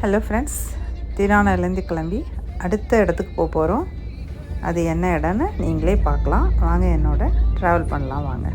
Hello friends திரானாலேருந்து கிளம்பி அடுத்த இடத்துக்கு போக போகிறோம் அது என்ன இடம்னு நீங்களே பார்க்கலாம். வாங்க என்னோட ட்ராவல் பண்ணலாம் வாங்க.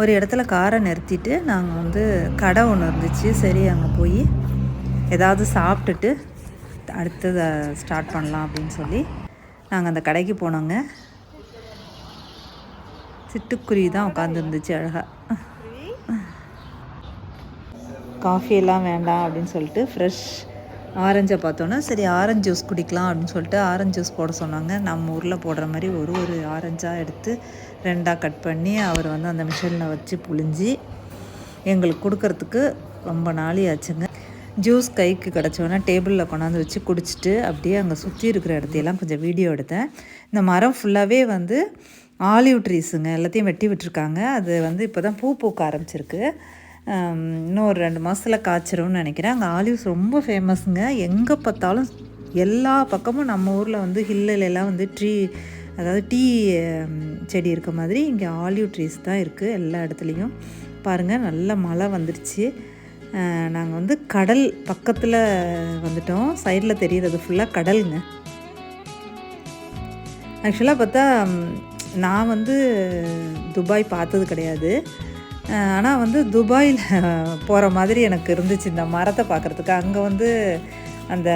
ஒரு இடத்துல காரை நிறுத்திட்டு நாங்கள் வந்து கடை ஒன்று இருந்துச்சு. சரி அங்கே போய் ஏதாவது சாப்பிட்டுட்டு அடுத்ததை ஸ்டார்ட் பண்ணலாம் அப்படின்னு சொல்லி நாங்கள் அந்த கடைக்கு போனோங்க. சிட்டுக்குருவி தான் உட்காந்துருந்துச்சு அழகாக காஃபி எல்லாம் வேண்டாம் அப்படின்னு சொல்லிட்டு ஃப்ரெஷ் ஆரஞ்சை பார்த்தோன்னா சரி ஆரஞ்சு ஜூஸ் குடிக்கலாம் அப்படின்னு சொல்லிட்டு ஆரஞ்சு ஜூஸ் போட சொன்னாங்க. நம்ம ஊரில் போடுற மாதிரி ஒரு ஒரு ஆரஞ்சாக எடுத்து ரெண்டாக கட் பண்ணி அவர் வந்து அந்த மிஷினில் வச்சு புழிஞ்சி எங்களுக்கு கொடுக்கறதுக்கு ரொம்ப நாளி ஆச்சுங்க ஜூஸ் கைக்கு கிடச்சோன்னே டேபிளில் கொண்டாந்து வச்சு குடிச்சிட்டு அப்படியே அங்கே சுற்றி இருக்கிற இடத்தையெல்லாம் கொஞ்சம் வீடியோ எடுத்தேன். இந்த மரம் ஃபுல்லாகவே வந்து ஆலிவ் ட்ரீஸுங்க எல்லாத்தையும் வெட்டி விட்டுருக்காங்க. அது வந்து இப்போ தான் பூ பூக்க ஆரம்பிச்சிருக்கு. இன்னும் ஒரு ரெண்டு மாதத்தில் காய்ச்சிரும்னு நினைக்கிறேன். அங்கே ஆலிவ்ஸ் ரொம்ப ஃபேமஸுங்க எங்கே பார்த்தாலும் எல்லா பக்கமும் நம்ம ஊரில் வந்து ஹில்லுல எல்லாம் வந்து ட்ரீ அதாவது டீ செடி இருக்க மாதிரி இங்கே ஆலிவ் ட்ரீஸ் தான் இருக்குது எல்லா இடத்துலையும். பாருங்கள் நல்ல மழை வந்துருச்சு. நாங்கள் வந்து கடல் பக்கத்தில் வந்துட்டோம். சைடில் தெரிகிறது ஃபுல்லாக கடலுங்க. ஆக்சுவலாக பார்த்தா நான் வந்து துபாய் பார்த்தது கிடையாது. ஆனால் வந்து துபாயில் போகிற மாதிரி எனக்கு இருந்துச்சு இந்த மரத்தை பார்க்குறதுக்கு. அங்கே வந்து அந்த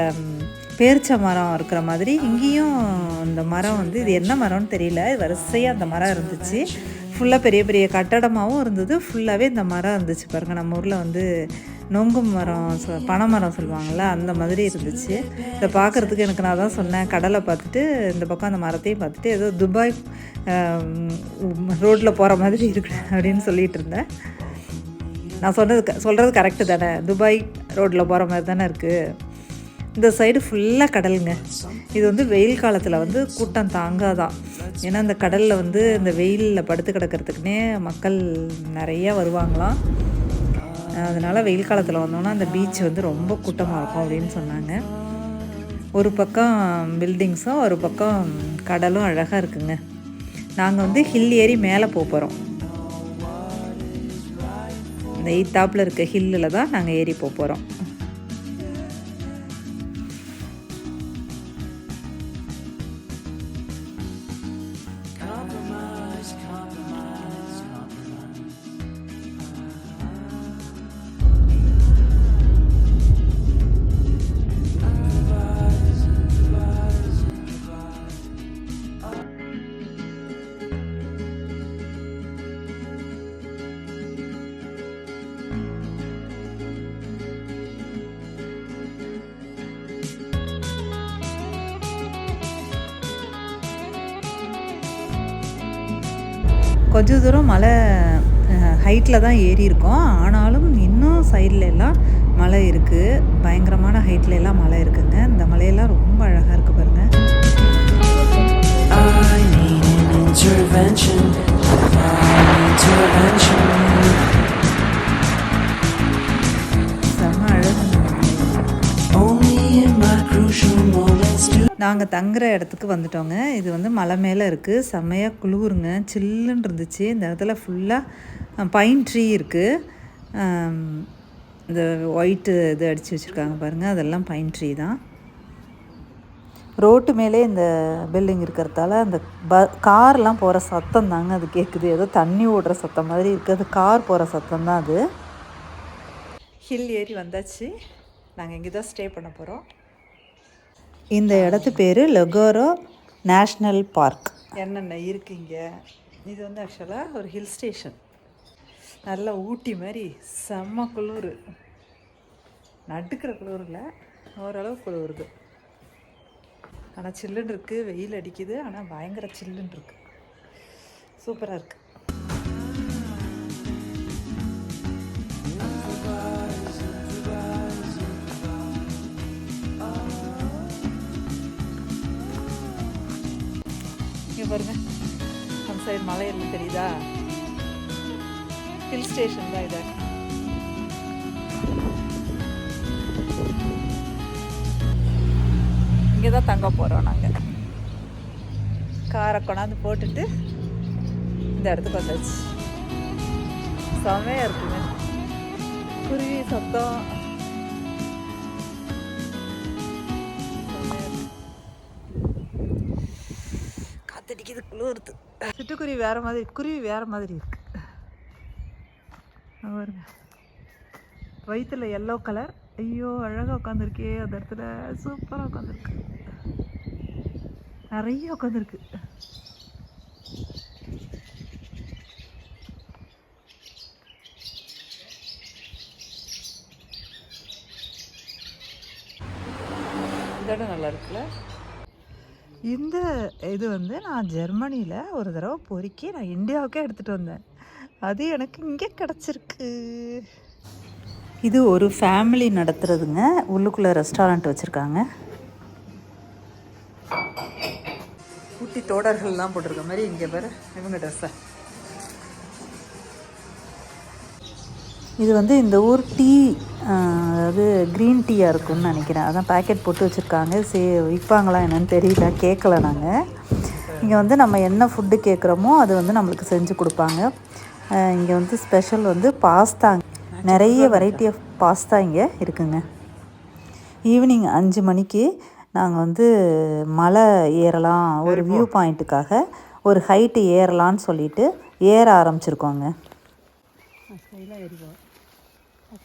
பேரிச்ச மரம் இருக்கிற மாதிரி இங்கேயும் இந்த மரம் வந்து இது என்ன மரம்னு தெரியல. வரிசையாக அந்த மரம் இருந்துச்சு. ஃபுல்லாக பெரிய பெரிய கட்டடமாகவும் இருந்தது. ஃபுல்லாகவே இந்த மரம் இருந்துச்சு பாருங்கள் நம்ம ஊரில் வந்து நொங்கு மரம் சொ பனை மரம் சொல்லுவாங்கள்ல அந்த மாதிரி இருந்துச்சு. இதை பார்க்குறதுக்கு எனக்கு நான் தான் சொன்னேன். கடலை பார்த்துட்டு இந்த பக்கம் அந்த மரத்தையும் பார்த்துட்டு ஏதோ துபாய் ரோட்டில் போகிற மாதிரி இருக்கு அப்படின்னு சொல்லிட்டு இருந்தேன். நான் சொன்னது க- சொல்கிறது கரெக்டு தானே. துபாய் ரோட்டில் போகிற மாதிரி தானே இருக்குது இந்த சைடு ஃபுல்லாக கடலுங்க. இது வந்து வெயில் காலத்தில் வந்து கூட்டம் தாங்காதான் ஏன்னா இந்த கடலில் வந்து இந்த வெயிலில் படுத்து கிடக்கிறதுக்குனே மக்கள் நிறையா வருவாங்களாம். அதனால் வெயில் காலத்தில் வந்தோன்னா அந்த பீச் வந்து ரொம்ப கூட்டமாக இருக்கும் அப்படின்னு சொன்னாங்க. ஒரு பக்கம் பில்டிங்ஸும் ஒரு பக்கம் கடலும் அழகாக இருக்குங்க. நாங்கள் வந்து ஹில் ஏறி மேலே போக போகிறோம் இந்த எய்த்தாப்பில் இருக்க ஹில்லில் தான் நாங்கள் ஏறி போக போகிறோம் கொஞ்ச தூரம் மலை ஹைட்டில் தான் ஏறி இருக்கோம் ஆனாலும் இன்னும் சைடில் எல்லாம் மலை இருக்குது பயங்கரமான ஹைட்ல எல்லாம் மலை இருக்குங்க. இந்த மலையெல்லாம் ரொம்ப அழகாக இருக்குது பாருங்கள் intervention. Intervention. Only in my crucial moments நாங்கள் தங்குற இடத்துக்கு வந்துட்டோங்க. இது வந்து மலை மேலே இருக்குது செம்மையாக குளிருங்க. சில்லுன்னு இருந்துச்சு. இந்த இடத்துல ஃபுல்லாக பைன் ட்ரீ இருக்குது இந்த ஒயிட்டு இது அடித்து வச்சுருக்காங்க பாருங்கள் அதெல்லாம் பைன் ட்ரீ தான். ரோட்டு மேலே இந்த பில்டிங் இருக்கிறதால அந்த ப கார்லாம் போகிற சத்தம் தாங்க அது கேட்குது ஏதோ தண்ணி ஓடுற சத்தம் மாதிரி இருக்குது அது கார் போகிற சத்தம் தான் அது. ஹில் ஏறி வந்தாச்சு. நாங்கள் இங்கே தான் ஸ்டே பண்ண போகிறோம் இந்த இடத்து பேர் லொகோரோ நேஷ்னல் பார்க். என்னென்ன இருக்குங்க? இது வந்து ஆக்சுவலாக ஒரு ஹில் ஸ்டேஷன் நல்ல ஊட்டி மாதிரி செம்ம குளிர். நடுக்கிற குளூரில் ஓரளவு குளிருது. ஆனால் சில்லுன்னு இருக்குது வெயில் அடிக்குது ஆனால் பயங்கர சில்லுன்னு இருக்குது சூப்பராக இருக்குது பாருங்க. அந்த சைடு மலை எல்லாம் தெரியுதா? ஹில் ஸ்டேஷன் தான் இது. இங்கே தான் தங்க போகிறோம் நாங்கள் காரை கொண்டாந்து போட்டுட்டு இந்த இடத்துக்கு வந்தாச்சு. செமையாக இருக்குங்க. குருவி சத்தம். காத்தடிக்குது குளிருது சிட்டுக்குருவி வேற மாதிரி குருவி வேற மாதிரி இருக்கு. பாருங்க. வயிற்றுல எல்லோ கலர் ஐயோ அழகாக உட்காந்துருக்கே அந்த இடத்துல. சூப்பராக உட்காந்துருக்கு நிறைய உட்காந்துருக்கு இந்த இடம் நல்லா இருக்குல்ல? இந்த இது வந்து நான் ஜெர்மனியில் ஒரு தடவை பொறுக்கி நான் இந்தியாவுக்கே எடுத்துகிட்டு வந்தேன். அது எனக்கு இங்கே கிடச்சிருக்கு. இது ஒரு ஃபேமிலி நடத்துகிறதுங்க உள்ளுக்குள்ளே ரெஸ்டாரண்ட் வச்சுருக்காங்க. ஊட்டி தோடர்கள்லாம் போட்டிருக்க மாதிரி இங்கே பாரு இவங்க ட்ரெஸ்ஸை இது வந்து இந்த ஊர் டீ அதாவது க்ரீன் டீயாக இருக்கும்னு நினைக்கிறேன். அதான் பேக்கெட் போட்டு வச்சுருக்காங்க. சே விற்பாங்களா என்னன்னு தெரியல. கேட்கல நாங்கள் இங்கே வந்து நம்ம என்ன ஃபுட்டு கேட்குறோமோ அது வந்து நம்மளுக்கு செஞ்சு கொடுப்பாங்க. இங்கே வந்து ஸ்பெஷல் வந்து பாஸ்தா நிறைய வெரைட்டி ஆஃப் பாஸ்தா இங்கே இருக்குங்க. ஈவினிங் அஞ்சு மணிக்கு நாங்கள் வந்து மலை ஏறலாம். ஒரு வியூ பாயிண்ட்டுக்காக ஒரு ஹைட்டு ஏறலான்னு சொல்லிட்டு ஏற ஆரம்பிச்சிருக்கோங்க.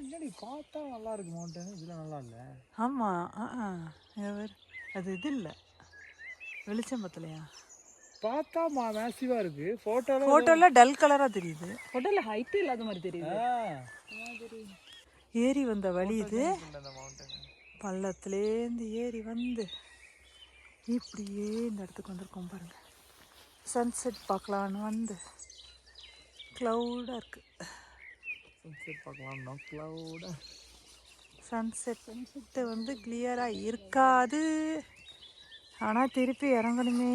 என்னடி பார்த்தா நல்லா இருக்கு மவுண்டன் இதுல நல்லா இல்ல. ஆமாம் அது இது இல்லை. வெளிச்சம் பத்தலையா? பார்த்தா மா மேசிவா இருக்கு. போட்டோல ஃபோட்டோவில் டல் கலராக தெரியுது. ஹோட்டல்ல ஹைட் இல்லாத மாதிரி தெரியுது. ஏறி வந்த வழி இது. பள்ளத்துலேருந்து ஏறி வந்து இப்படியே இந்த இடத்துக்கு வந்திருக்கோம் பாருங்க. சன்செட் பார்க்கலான்னு வந்து. க்ளவுடாக இருக்குது சன்செட் பார்க்கலாம். கிளவுட சன்செட் சன்செட்டு வந்து கிளியராக இருக்காது. ஆனால் திருப்பி இறங்கணுமே.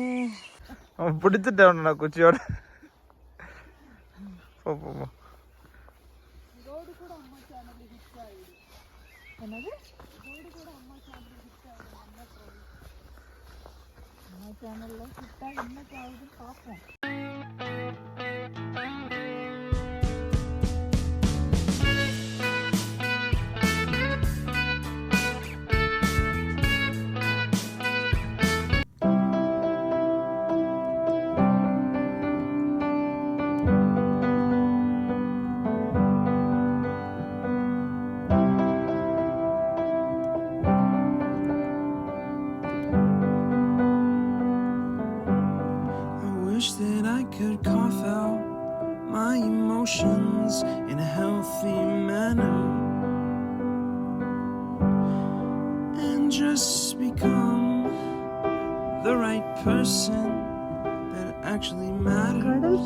அவன் பிடிச்சிட்டேன் நான் குச்சியோட. போ போ போ. என்னது? அம்மா சேனலில் கிட்டா என்ன ஆகுதுன்னு பார்ப்போம். just become the right person that actually matters.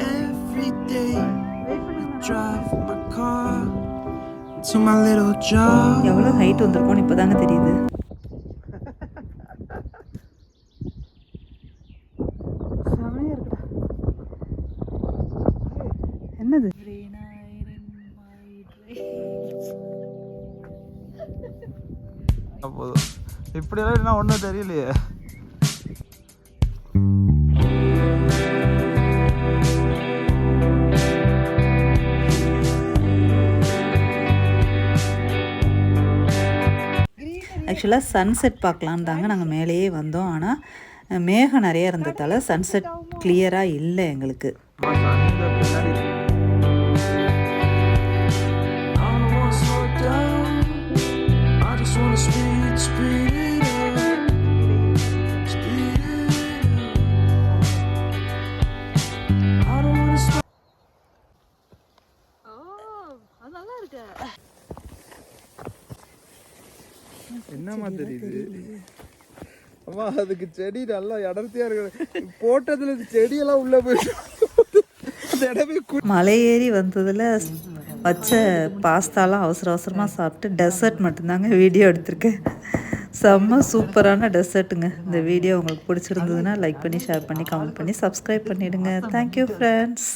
Every day I drive my car to my little job. எவ்வளோ ஹைட் வந்திருக்கோன்னு இப்போ தாங்க தெரியுது போதும் இப்படியெல்லாம் என்ன ஒன்றும் தெரியலையே. ஆக்சுவலாக சன்செட் பார்க்கலான்னு தாங்க நாங்கள் மேலேயே வந்தோம். ஆனால் மேகம் நிறைய இருந்ததால் சன்செட் கிளியராக இல்லை எங்களுக்கு. அம்மா அதுக்கு செடி நல்லா அடர்த்தியா இருக்கு. போட்டதுல செடியெல்லாம் உள்ள போயிட்டு அந்த மலை ஏறி வந்ததில் வச்ச பாஸ்தாலாம் அவசர அவசரமாக சாப்பிட்டு டெசர்ட் மட்டும்தாங்க வீடியோ எடுத்திருக்கேன். செம்ம சூப்பரான டெசர்ட்டுங்க இந்த வீடியோ உங்களுக்கு பிடிச்சிருந்ததுன்னா லைக் பண்ணி ஷேர் பண்ணி கமெண்ட் பண்ணி சப்ஸ்கிரைப் பண்ணிவிடுங்க தேங்க்யூ ஃப்ரெண்ட்ஸ்